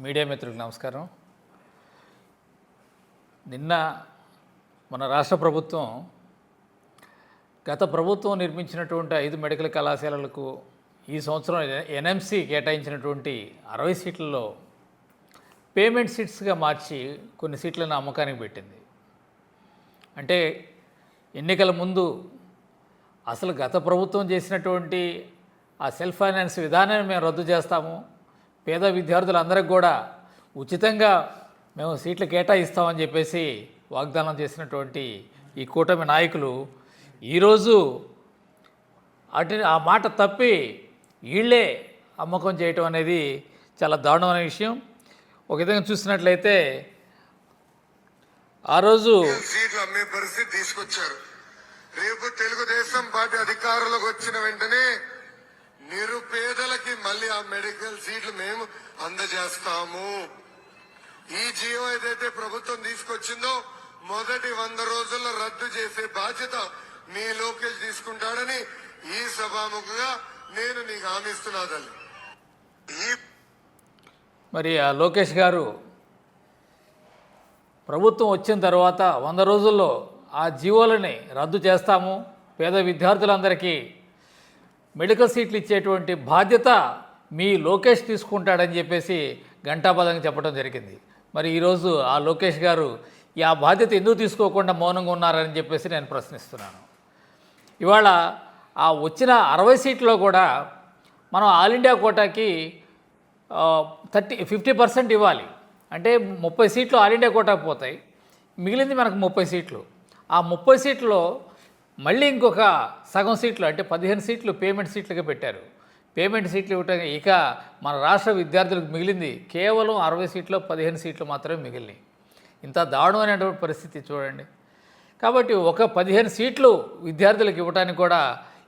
Media మిత్రులకు నమస్కారం. నిన్న మన రాష్ట్ర ప్రభుత్వం గత ప్రభుత్వం నిర్మించినటువంటి ఐదు మెడికల్ కళాశాలలకు ఈ సంవత్సరం ఎన్ఎంసి కేటాయించినటువంటి అరవై సీట్లలో పేమెంట్ సీట్స్గా మార్చి కొన్ని సీట్లను అమ్మకానికి పెట్టింది. అంటే ఎన్నికల ముందు అసలు గత ప్రభుత్వం చేసినటువంటి ఆ సెల్ఫ్ ఫైనాన్స్ విధానాన్ని మేము రద్దు చేస్తాము. పేద విద్యార్థులందరికీ కూడా ఉచితంగా మేము సీట్లు కేటాయిస్తామని చెప్పేసి వాగ్దానం చేసినటువంటి ఈ కూటమి నాయకులు ఈరోజు అటు ఆ మాట తప్పి వీళ్ళే అమ్మకం చేయటం అనేది చాలా దారుణమైన విషయం. ఒక విధంగా చూసినట్లయితే ఆ రోజు సీట్లు అమ్మే పరిస్థితి తీసుకొచ్చారు. రేపు తెలుగుదేశం పార్టీ అధికారంలోకి వచ్చిన వెంటనే మెడికల్ సీట్లు మేము అందజేస్తాము. ఈ జీవో ఏదైతే ప్రభుత్వం తీసుకొచ్చిందో మొదటి వంద రోజుల్లో రద్దు చేసే బాధ్యత మీ లోకేష్ తీసుకుంటాడని ఈ సభాముఖంగా నేను నీకు హామీ ఇస్తున్నా తల్లి. ఈ మరి ఆ లోకేష్ గారు ప్రభుత్వం వచ్చిన తర్వాత వంద రోజుల్లో ఆ జీవోలని రద్దు చేస్తాము. పేద విద్యార్థులందరికీ మెడికల్ సీట్లు ఇచ్చేటువంటి బాధ్యత మీ లోకేష్ తీసుకుంటాడని చెప్పేసి ఘంటాపదంగా చెప్పడం జరిగింది. మరి ఈరోజు ఆ లోకేష్ గారు ఈ ఆ బాధ్యత ఎందుకు తీసుకోకుండా మౌనంగా ఉన్నారని చెప్పేసి నేను ప్రశ్నిస్తున్నాను. ఇవాళ ఆ వచ్చిన అరవై సీట్లో కూడా మనం ఆల్ ఇండియా కోటాకి థర్టీ ఫిఫ్టీ పర్సెంట్ ఇవ్వాలి. అంటే ముప్పై సీట్లు ఆల్ ఇండియా కోటాకి పోతాయి. మిగిలింది మనకు ముప్పై సీట్లు. ఆ ముప్పై సీట్లో మళ్ళీ ఇంకొక సగం సీట్లు అంటే పదిహేను సీట్లు పేమెంట్ సీట్లుగా పెట్టారు. పేమెంట్ సీట్లు ఇవ్వటం ఇక మన రాష్ట్ర విద్యార్థులకు మిగిలింది. కేవలం అరవై సీట్లో పదిహేను సీట్లు మాత్రమే మిగిలినాయి. ఇంత దారుణమైనటువంటి పరిస్థితి చూడండి. కాబట్టి ఒక పదిహేను సీట్లు విద్యార్థులకు ఇవ్వడానికి కూడా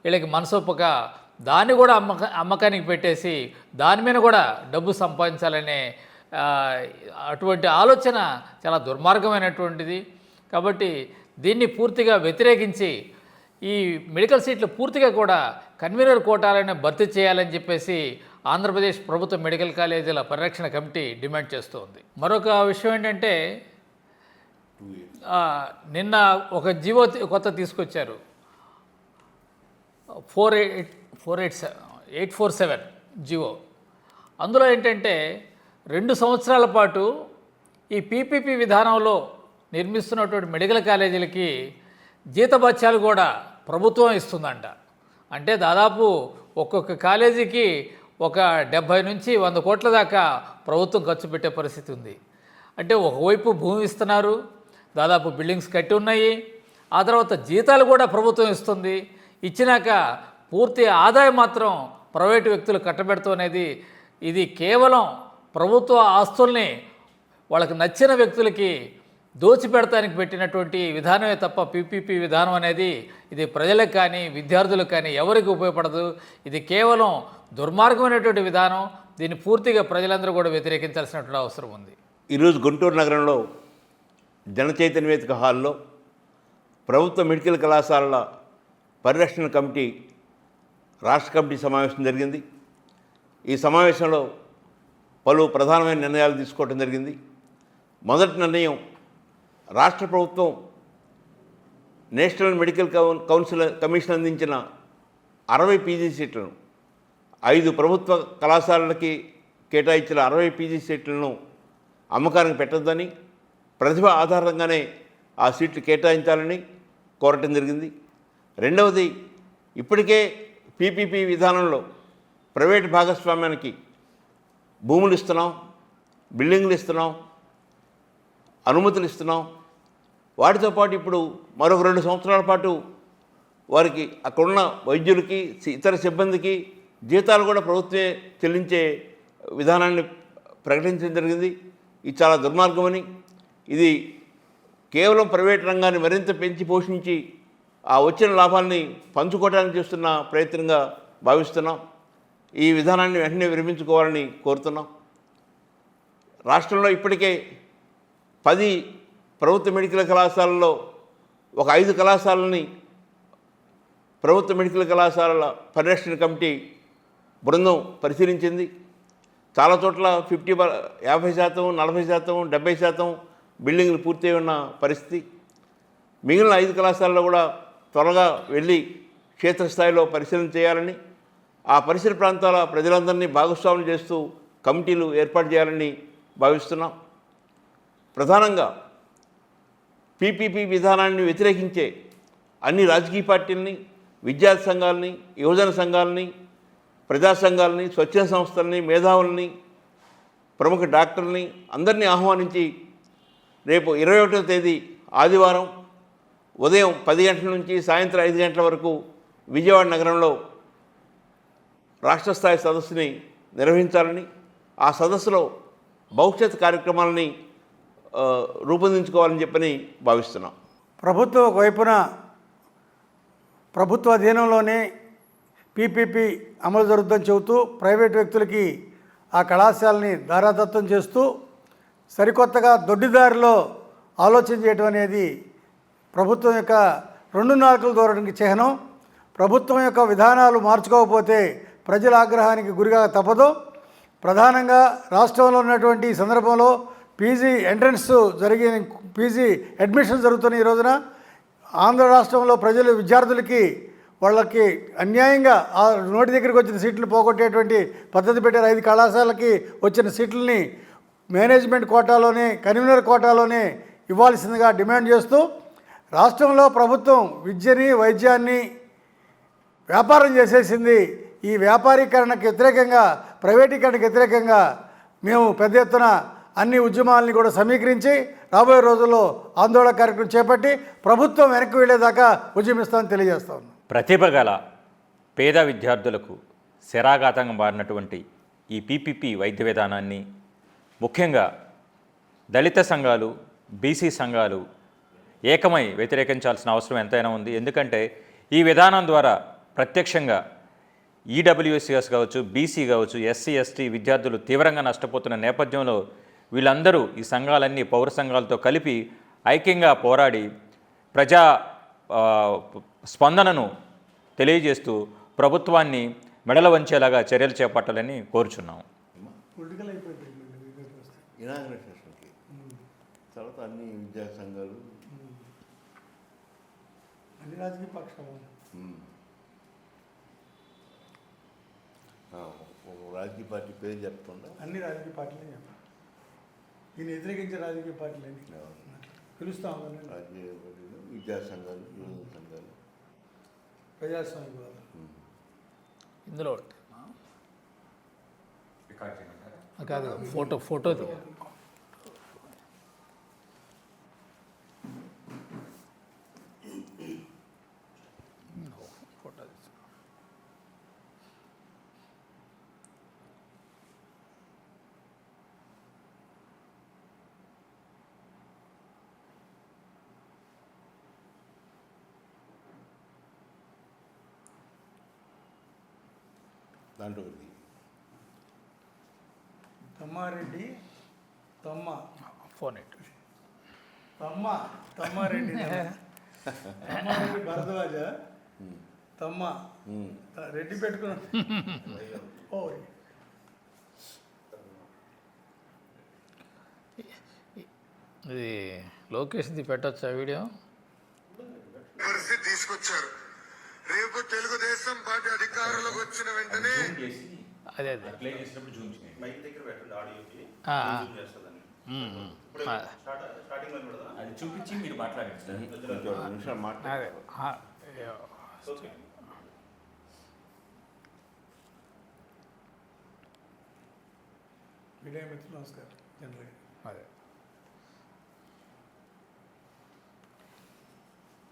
వీళ్ళకి మనసొప్పక దాన్ని కూడా అమ్మక అమ్మకానికి పెట్టేసి దాని మీద కూడా డబ్బు సంపాదించాలనే అటువంటి ఆలోచన చాలా దుర్మార్గమైనటువంటిది. కాబట్టి దీన్ని పూర్తిగా వ్యతిరేకించి ఈ మెడికల్ సీట్లు పూర్తిగా కూడా కన్వీనర్ కోటాలనే భర్తీ చేయాలని చెప్పేసి ఆంధ్రప్రదేశ్ ప్రభుత్వ మెడికల్ కాలేజీల పరిరక్షణ కమిటీ డిమాండ్ చేస్తోంది. మరొక విషయం ఏంటంటే నిన్న ఒక జీవో కొత్త తీసుకొచ్చారు. Four eight four eight eight four seven GO. అందులో ఏంటంటే రెండు సంవత్సరాల పాటు ఈ పీపీపీ విధానంలో నిర్మిస్తున్నటువంటి మెడికల్ కాలేజీలకి జీతభత్యాలు కూడా ప్రభుత్వం ఇస్తుందంట. అంటే దాదాపు ఒక్కొక్క కాలేజీకి ఒక డెబ్భై నుంచి వంద కోట్ల దాకా ప్రభుత్వం ఖర్చు పెట్టే పరిస్థితి ఉంది. అంటే ఒకవైపు భూమి ఇస్తున్నారు దాదాపు బిల్డింగ్స్ కట్టి ఉన్నాయి ఆ తర్వాత జీతాలు కూడా ప్రభుత్వం ఇస్తుంది. ఇచ్చినాక పూర్తి ఆదాయం మాత్రం ప్రైవేటు వ్యక్తులు కట్టబెడుతూ అనేది ఇది కేవలం ప్రభుత్వ ఆస్తుల్ని వాళ్ళకి నచ్చిన వ్యక్తులకి దోచిపెడతానికి పెట్టినటువంటి విధానమే తప్ప పీపీపీ విధానం అనేది ఇది ప్రజలకు కానీ విద్యార్థులకు కానీ ఎవరికి ఉపయోగపడదు. ఇది కేవలం దుర్మార్గమైనటువంటి విధానం. దీన్ని పూర్తిగా ప్రజలందరూ కూడా వ్యతిరేకించాల్సినటువంటి అవసరం ఉంది. ఈరోజు గుంటూరు నగరంలో జనచైతన్యవేదిక హాల్లో ప్రభుత్వ మెడికల్ కళాశాలల పరిరక్షణ కమిటీ రాష్ట్ర కమిటీ సమావేశం జరిగింది. ఈ సమావేశంలో పలు ప్రధానమైన నిర్ణయాలు తీసుకోవడం జరిగింది. మొదటి నిర్ణయం రాష్ట్ర ప్రభుత్వం national medical coun council commission అందించిన అరవై పీజీ సీట్లను ఐదు ప్రభుత్వ కళాశాలలకి కేటాయించిన అరవై పీజీ సీట్లను అమ్మకానికి పెట్టద్దని ప్రతిభ ఆధారంగానే ఆ సీట్లు కేటాయించాలని కోరటం జరిగింది. రెండవది ఇప్పటికే పీపీపీ విధానంలో ప్రైవేట్ భాగస్వామ్యానికి భూములు ఇస్తున్నాం బిల్డింగ్లు ఇస్తున్నాం అనుమతులు ఇస్తున్నాం వాటితో పాటు ఇప్పుడు మరొక రెండు సంవత్సరాల పాటు వారికి అక్కడున్న వైద్యులకి ఇతర సిబ్బందికి జీతాలు కూడా ప్రభుత్వమే చెల్లించే విధానాన్ని ప్రకటించడం జరిగింది. ఇది చాలా దుర్మార్గమని ఇది కేవలం ప్రైవేట్ రంగాన్ని మరింత పెంచి పోషించి ఆ వచ్చిన లాభాల్ని పంచుకోవడానికి చేస్తున్న ప్రయత్నంగా భావిస్తున్నాం. ఈ విధానాన్ని వెంటనే విరమించుకోవాలని కోరుతున్నాం. రాష్ట్రంలో ఇప్పటికే పది ప్రభుత్వ మెడికల్ కళాశాలల్లో ఒక ఐదు కళాశాలని ప్రభుత్వ మెడికల్ కళాశాలల పరిరక్షణ కమిటీ బృందం పరిశీలించింది. చాలా చోట్ల ఫిఫ్టీ యాభై శాతం నలభై శాతం డెబ్బై శాతం బిల్డింగ్లు పూర్తయి ఉన్న పరిస్థితి. మిగిలిన ఐదు కళాశాలలో కూడా త్వరగా వెళ్ళి క్షేత్రస్థాయిలో పరిశీలన చేయాలని ఆ పరిసర ప్రాంతాల ప్రజలందరినీ భాగస్వాములు చేస్తూ కమిటీలు ఏర్పాటు చేయాలని భావిస్తున్నాం. ప్రధానంగా పీపీపీ విధానాన్ని వ్యతిరేకించే అన్ని రాజకీయ పార్టీలని విద్యార్థి సంఘాలని యువజన సంఘాలని ప్రజా సంఘాలని స్వచ్ఛంద సంస్థలని మేధావుల్ని ప్రముఖ డాక్టర్ని అందరినీ ఆహ్వానించి రేపు ఇరవై ఒకటో తేదీ ఆదివారం ఉదయం పది గంటల నుంచి సాయంత్రం ఐదు గంటల వరకు విజయవాడ నగరంలో రాష్ట్ర స్థాయి సదస్సుని నిర్వహించాలని ఆ సదస్సులో భవిష్యత్ కార్యక్రమాలని రూపొందించుకోవాలని చెప్పని భావిస్తున్నాం. ప్రభుత్వం ఒకవైపున ప్రభుత్వ అధీనంలోనే పీపీపీ అమలు జరుగుతుందని చెబుతూ ప్రైవేట్ వ్యక్తులకి ఆ కళాశాలని దారాదత్తం చేస్తూ సరికొత్తగా దొడ్డిదారిలో ఆలోచన చేయడం అనేది ప్రభుత్వం యొక్క రెండు నాలుకల దూరడానికి చిహ్నం. ప్రభుత్వం యొక్క విధానాలు మార్చుకోకపోతే ప్రజల ఆగ్రహానికి గురిగా తప్పదు. ప్రధానంగా రాష్ట్రంలో ఉన్నటువంటి సందర్భంలో పీజీ ఎంట్రన్స్ జరిగిన పీజీ అడ్మిషన్ జరుగుతున్న ఈ రోజున ఆంధ్ర రాష్ట్రంలో ప్రజలు విద్యార్థులకి వాళ్ళకి అన్యాయంగా ఆ నోటి దగ్గరికి వచ్చిన సీట్లు పోగొట్టేటువంటి పద్ధతి పెట్టారు. ఐదు కళాశాలకి వచ్చిన సీట్లని మేనేజ్మెంట్ కోటాలోనే కన్వీనర్ కోటాలోనే ఇవ్వాల్సిందిగా డిమాండ్ చేస్తూ రాష్ట్రంలో ప్రభుత్వం విద్యని వైద్యాన్ని వ్యాపారం చేసేసింది. ఈ వ్యాపారీకరణకు వ్యతిరేకంగా ప్రైవేటీకరణకు వ్యతిరేకంగా మేము పెద్ద ఎత్తున అన్ని ఉద్యమాలని కూడా సమీకరించి రాబోయే రోజుల్లో ఆందోళన కార్యక్రమం చేపట్టి ప్రభుత్వం వెనక్కి వెళ్ళేదాకా ఉద్యమిస్తామని తెలియజేస్తా ఉన్నాం. ప్రతిభ గల పేద విద్యార్థులకు శరాఘాతంగా మారినటువంటి ఈ పీపీపీ వైద్య విధానాన్ని ముఖ్యంగా దళిత సంఘాలు బీసీ సంఘాలు ఏకమై వ్యతిరేకించాల్సిన అవసరం ఎంతైనా ఉంది. ఎందుకంటే ఈ విధానం ద్వారా ప్రత్యక్షంగా ఈడబ్ల్యూఎస్సిఎస్ కావచ్చు బీసీ కావచ్చు ఎస్సీ ఎస్టీ విద్యార్థులు తీవ్రంగా నష్టపోతున్న నేపథ్యంలో వీళ్ళందరూ ఈ సంఘాలన్నీ పౌర సంఘాలతో కలిపి ఐక్యంగా పోరాడి ప్రజా స్పందనను తెలియజేస్తూ ప్రభుత్వాన్ని మెడల వంచేలాగా చర్యలు చేపట్టాలని కోరుచున్నాం. తర్వాత అన్ని విద్యా సంఘాలు. అన్ని రాజకీయ పక్షాలు. రాజకీయ పార్టీ పేరు చెప్పకుండా అన్ని రాజకీయ పార్టీలే చెప్పాలి దీన్ని వ్యతిరేకించే రాజకీయ పార్టీలని పిలుస్తా ఉన్నాను. రాజకీయ పార్టీలు విద్యా సంఘాలు యువజన సంఘాలు. ప్రజాస్వామ్యవాదం. ఇందులో ఒకటి. కాదు ఫోటో ఫోటో దాంట్లో ఒకటి తమ్మారెడ్డి తమ్మ. ఫోన్ తమ్మ తమ్మారెడ్డి తమ్మారెడ్డి భరద్వాజ. తమ్మ. రెడ్డి పెట్టుకున్నా ఓ ఇది లోకేష్ది పెట్టొచ్చా వీడియో? తీసుకొచ్చారు. తెలుగుదేశం పార్టీ అధికారంలోకి వచ్చిన వెంటనే అదే చూపించి మిత్రులు నమస్కారం. జనరల్గా అదే.